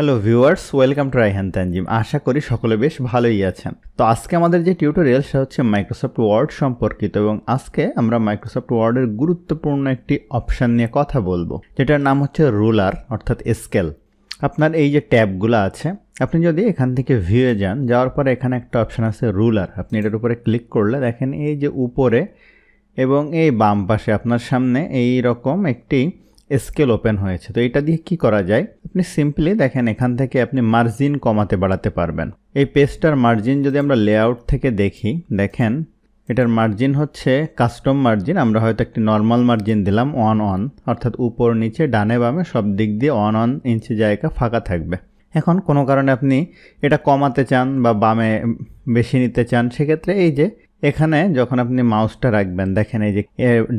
Hello viewers welcome to Raihan Tanjim আশা করি সকলে বেশ ভালোই আছেন। তো আজকে আমাদের যে টিউটোরিয়াল সেটা হচ্ছে মাইক্রোসফট ওয়ার্ড সম্পর্কিত এবং আজকে আমরা মাইক্রোসফট ওয়ার্ডের গুরুত্বপূর্ণ একটি অপশান নিয়ে কথা বলব। যেটার নাম হচ্ছে রুলার অর্থাৎ স্কেল আপনার এই যে ট্যাবগুলো আছে, আপনি যদি এখান থেকে ভিউয়ে যান, যাওয়ার পরে এখানে একটা অপশান আছে রুলার আপনি এটার উপরে ক্লিক করলে দেখেন এই যে উপরে এবং এই বাম পাশে, আপনার সামনে এই রকম একটি স্কেল ওপেন হয়েছে। তো এটা দিয়ে কি করা যায়? আপনি সিম্পলি দেখেন, এখান থেকে আপনি মার্জিন কমাতে বাড়াতে পারবেন। এই পেজটার মার্জিন যদি আমরা লেআউট থেকে দেখি, দেখেন, এটার মার্জিন হচ্ছে কাস্টম মার্জিন আমরা হয়তো একটি নর্মাল মার্জিন দিলাম ওয়ান অন অর্থাৎ উপর, নিচে, ডানে, বামে, সব দিক দিয়ে ওয়ান অন ইঞ্চি জায়গা ফাঁকা থাকবে। এখন কোনো কারণে আপনি এটা কমাতে চান বা বামে বেশি নিতে চান, সেক্ষেত্রে এই যে এখানে যখন আপনি মাউসটা রাখবেন, দেখেন এই যে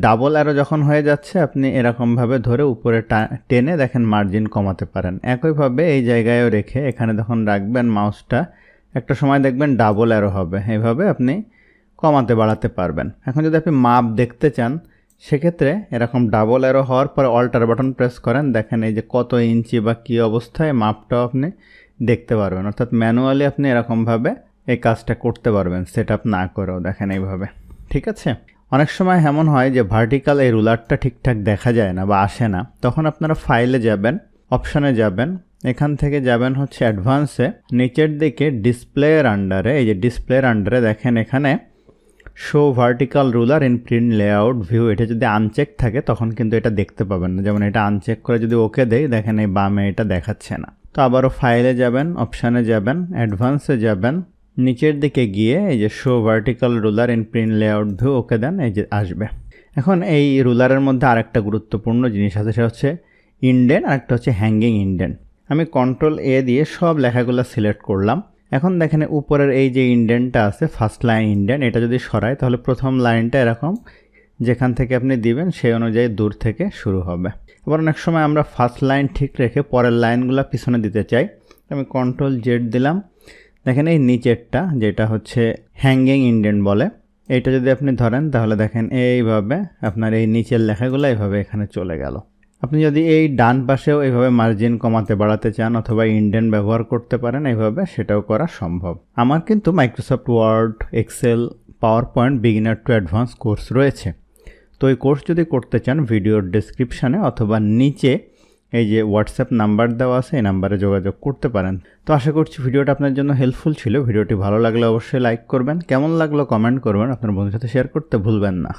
ডাবল অ্যারো যখন হয়ে যাচ্ছে, আপনি এরকমভাবে ধরে উপরে টেনে দেখেন মার্জিন কমাতে পারেন। একইভাবে এই জায়গায়ও রেখে এখানে যখন রাখবেন মাউসটা একটা সময় দেখবেন ডাবল অ্যারো হবে। এইভাবে আপনি কমাতে বাড়াতে পারবেন। এখন যদি আপনি মাপ দেখতে চান, সেক্ষেত্রে এরকম ডাবল অ্যারো হওয়ার পরে অল্টার বাটন প্রেস করেন, দেখেন এই যে কত ইঞ্চি বা কী অবস্থায় মাপটাও আপনি দেখতে পারবেন। অর্থাৎ ম্যানুয়ালি আপনি এরকমভাবে এই কাজটা করতে পারবেন সেট না করেও দেখেন এইভাবে, ঠিক আছে? অনেক সময় এমন হয় যে ভার্টিক্যাল এই রুলারটা ঠিকঠাক দেখা যায় না বা আসে না, তখন আপনারা ফাইলে যাবেন অপশানে যাবেন, এখান থেকে যাবেন হচ্ছে অ্যাডভান্সে নিচের দিকে ডিসপ্লের আন্ডারে এই যে ডিসপ্লের আন্ডারে দেখেন এখানে show vertical ruler in print layout view এটা যদি আনচেক থাকে তখন কিন্তু এটা দেখতে পাবেন না, যেমন এটা আনচেক করে যদি ওকে দেয় দেখেন এই বামে এটা দেখাচ্ছে না। তো আবারও ফাইলে যাবেন অপশানে যাবেন অ্যাডভান্সে যাবেন নিচের দিকে গিয়ে এই যে show vertical ruler in print layout view okay then, এই যে আসবে। এখন এই রুলারের মধ্যে আরেকটা গুরুত্বপূর্ণ জিনিস আছে, সেটা হচ্ছে ইন্ডেন আর একটা হচ্ছে হ্যাঙ্গিং ইন্ডেন আমি কন্ট্রোল এ দিয়ে সব লেখাগুলো সিলেক্ট করলাম। এখন দেখেন উপরের এই যে ইন্ডেনটা আছে ফার্স্ট লাইন ইন্ডেন এটা যদি সরাই, তাহলে প্রথম লাইনটা এরকম, যেখান থেকে আপনি দিবেন, সেই অনুযায়ী দূর থেকে শুরু হবে। এবার অনেক সময় আমরা ফার্স্ট লাইন ঠিক রেখে পরের লাইনগুলো পিছনে দিতে চাই। আমি কন্ট্রোল জেড দিলাম দেখেন এই নিচেরটা, যেটা হচ্ছে হ্যাঙ্গিং ইন্ডেন বলে, এইটা যদি আপনি ধরেন, তাহলে দেখেন এইভাবে আপনার এই নিচের লেখাগুলো এইভাবে এখানে চলে গেল। আপনি যদি এই ডান পাশেও এইভাবে মার্জিন কমাতে বাড়াতে চান অথবা ইন্ডেন ব্যবহার করতে পারেন, এইভাবে সেটাও করা সম্ভব। আমার কিন্তু Microsoft Word Excel PowerPoint beginner to advance course রয়েছে। তো এই কোর্স যদি করতে চান ভিডিওর ডিসক্রিপশানে অথবা নিচে এই যে হোয়াটসঅ্যাপ নাম্বার দেওয়া আছে, এই নাম্বারে যোগাযোগ করতে পারেন। তো আশা করছি ভিডিওটা আপনার জন্য হেল্পফুল ছিল। ভিডিওটি ভালো লাগলে অবশ্যই লাইক করবেন। কেমন লাগল কমেন্ট করবেন। আপনার বন্ধুর সাথে শেয়ার করতে ভুলবেন না।